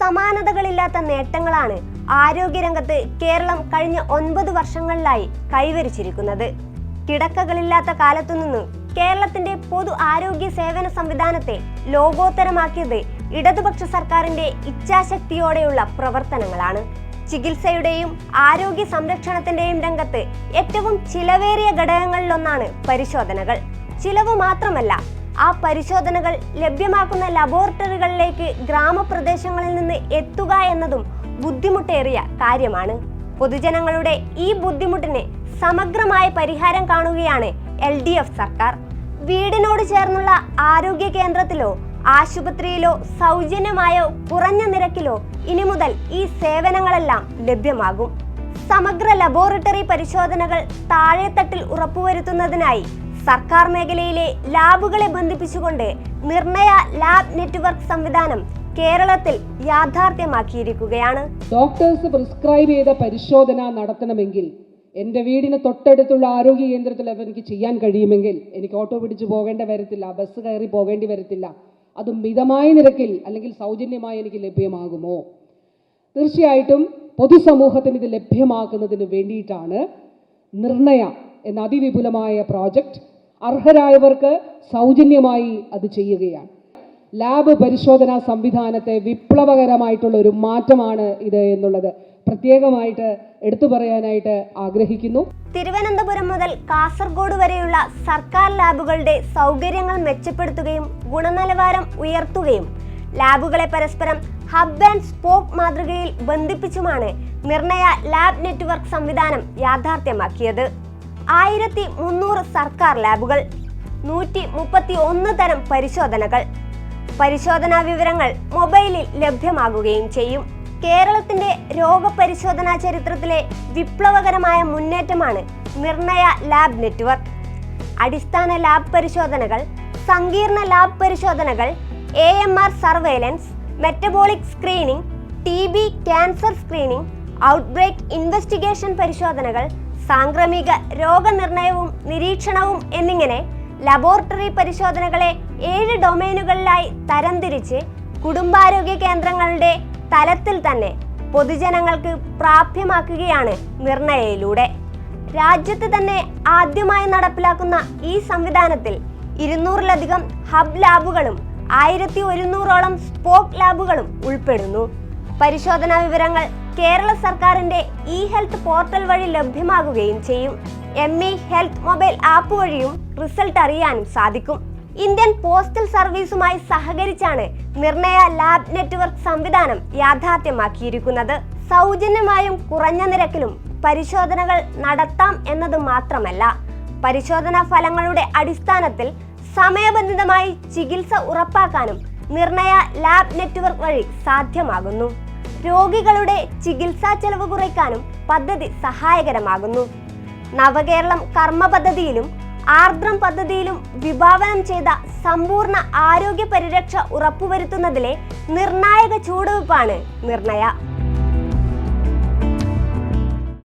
സമാനതകളില്ലാത്ത നേട്ടങ്ങളാണ് ആരോഗ്യരംഗത്ത് കേരളം കഴിഞ്ഞ ഒൻപത് വർഷങ്ങളിലായി കൈവരിച്ചിരിക്കുന്നത്. കിടക്കകളില്ലാത്ത കാലത്തുനിന്ന് കേരളത്തിന്റെ പൊതു ആരോഗ്യ സേവന സംവിധാനത്തെ ലോകോത്തരമാക്കിയത് ഇടതുപക്ഷ സർക്കാരിന്റെ ഇച്ഛാശക്തിയോടെയുള്ള പ്രവർത്തനങ്ങളാണ്. ചികിത്സയുടെയും ആരോഗ്യ സംരക്ഷണത്തിന്റെയും രംഗത്ത് ഏറ്റവും ചിലവേറിയ ഘടകങ്ങളിലൊന്നാണ് പരിശോധനകൾ. ചിലവ് മാത്രമല്ല ആ പരിശോധനകൾ ലഭ്യമാക്കുന്ന ലബോറട്ടറികളിലേക്ക് ഗ്രാമപ്രദേശങ്ങളിൽ നിന്ന് എത്തുക എന്നതും ബുദ്ധിമുട്ടേറിയ കാര്യമാണ്. പൊതുജനങ്ങളുടെ ഈ ബുദ്ധിമുട്ടിന് സമഗ്രമായ പരിഹാരം കാണുകയാണ് എൽ ഡി എഫ് സർക്കാർ. വീടിനോട് ചേർന്നുള്ള ആരോഗ്യ കേന്ദ്രത്തിലോ ആശുപത്രിയിലോ സൗജന്യമായോ കുറഞ്ഞ നിരക്കിലോ ഇനി മുതൽ ഈ സേവനങ്ങളെല്ലാം ലഭ്യമാകും. സമഗ്ര ലബോറട്ടറി പരിശോധനകൾ താഴെത്തട്ടിൽ ഉറപ്പുവരുത്തുന്നതിനായി സർക്കാർ മേഖലയിലെ ലാബുകളെ ബന്ധിപ്പിച്ചുകൊണ്ട് നിർണയ ലാബ് നെറ്റ്വർക്ക് സംവിധാനം കേരളത്തിൽ യാഥാർത്ഥ്യമാക്കിയിരിക്കുകയാണ്. ഡോക്ടേഴ്സ് പ്രിസ്ക്രൈബ് ചെയ്ത പരിശോധന നടത്തണമെങ്കിൽ എന്റെ വീടിന് തൊട്ടടുത്തുള്ള ആരോഗ്യ കേന്ദ്രത്തിൽ എനിക്ക് ചെയ്യാൻ കഴിയുമെങ്കിൽ എനിക്ക് ഓട്ടോ പിടിച്ച് പോകേണ്ടി വരത്തില്ല ബസ് കയറി പോകേണ്ടി വരത്തില്ല അത് മിതമായ നിരക്കിൽ അല്ലെങ്കിൽ സൗജന്യമായി എനിക്ക് ലഭ്യമാകുമോ? തീർച്ചയായിട്ടും പൊതുസമൂഹത്തിന് ഇത് ലഭ്യമാക്കുന്നതിന് വേണ്ടിയിട്ടാണ് നിർണയ എന്ന അതിവിപുലമായ പ്രോജക്റ്റ് അർഹരായവർക്ക് സൗജന്യമായി അത് ചെയ്യുകയാണ്. ലാബ് പരിശോധനാ സംവിധാനത്തെ വിപ്ലവകരമായിട്ടുള്ള ഒരു മാറ്റമാണ് ഇത് എന്നുള്ളത് പ്രത്യേകമായിട്ട് എടുത്തു പറയാനായിട്ട് ആഗ്രഹിക്കുന്നു. തിരുവനന്തപുരം മുതൽ കാസർഗോഡ് വരെയുള്ള സർക്കാർ ലാബുകളുടെ സൗകര്യങ്ങൾ മെച്ചപ്പെടുത്തുകയും ഗുണനിലവാരം ഉയർത്തുകയും ലാബുകളെ പരസ്പരം ഹബ് ആൻഡ് സ്പോക്ക് മാതൃകയിൽ ബന്ധിപ്പിച്ചുമാണ് നിർണയ ലാബ് നെറ്റ്വർക്ക് സംവിധാനം യാഥാർത്ഥ്യമാക്കിയത്. ആയിരത്തി മുന്നൂറ് സർക്കാർ ലാബുകൾ നൂറ്റി മുപ്പത്തി ഒന്ന് തരം പരിശോധനകൾ. പരിശോധനാ വിവരങ്ങൾ മൊബൈലിൽ ലഭ്യമാകുകയും ചെയ്യും. കേരളത്തിന്റെ രോഗപരിശോധനാ ചരിത്രത്തിലെ വിപ്ലവകരമായ മുന്നേറ്റമാണ് നിർണയ ലാബ് നെറ്റ്വർക്ക്. അടിസ്ഥാന ലാബ് പരിശോധനകൾ സങ്കീർണ ലാബ് പരിശോധനകൾ A M R surveillance metabolic screening T B cancer screening outbreak investigation പരിശോധനകൾ സാംക്രമിക രോഗനിർണയവും നിരീക്ഷണവും എന്നിങ്ങനെ ലബോറട്ടറി പരിശോധനകളെ ഏഴ് ഡൊമൈനുകളിലായി തരംതിരിച്ച് കുടുംബാരോഗ്യ കേന്ദ്രങ്ങളുടെ തലത്തിൽ തന്നെ പൊതുജനങ്ങൾക്ക് പ്രാപ്യമാക്കുകയാണ് നിർണയയിലൂടെ. രാജ്യത്ത് തന്നെ ആദ്യമായി നടപ്പിലാക്കുന്ന ഈ സംവിധാനത്തിൽ ഇരുന്നൂറിലധികം ഹബ് ലാബുകളും ആയിരത്തി ഒരുന്നൂറോളം സ്പോക്ക് ലാബുകളും ഉൾപ്പെടുന്നു. പരിശോധനാ വിവരങ്ങൾ കേരള സർക്കാരിന്റെ ഇ ഹെൽത്ത് പോർട്ടൽ വഴി ലഭ്യമാകുകയും ചെയ്യും. M E health mobile app വഴിയും റിസൾട്ട് അറിയാനും സാധിക്കും. ഇന്ത്യൻ പോസ്റ്റൽ സർവീസുമായി സഹകരിച്ചാണ് നിർണയ ലാബ് നെറ്റ്വർക്ക് സംവിധാനം യാഥാർത്ഥ്യമാക്കിയിരിക്കുന്നത്. സൗജന്യമായും കുറഞ്ഞ നിരക്കിലും പരിശോധനകൾ നടത്താം എന്നത് മാത്രമല്ല. പരിശോധനാ ഫലങ്ങളുടെ അടിസ്ഥാനത്തിൽ സമയബന്ധിതമായി ചികിത്സ ഉറപ്പാക്കാനും നിർണയ ലാബ് നെറ്റ്വർക്ക് വഴി സാധ്യമാകുന്നു. രോഗികളുടെ ചികിത്സാ ചെലവ് കുറയ്ക്കാനും പദ്ധതി സഹായകരമാകുന്നു. നവകേരളം കർമ്മ പദ്ധതിയിലും ആർദ്രം പദ്ധതിയിലും വിഭാവനം ചെയ്ത സമ്പൂർണ ആരോഗ്യ പരിരക്ഷ ഉറപ്പുവരുത്തുന്നതിലെ നിർണായക ചുവടുവയ്പ്പാണ് നിർണയ.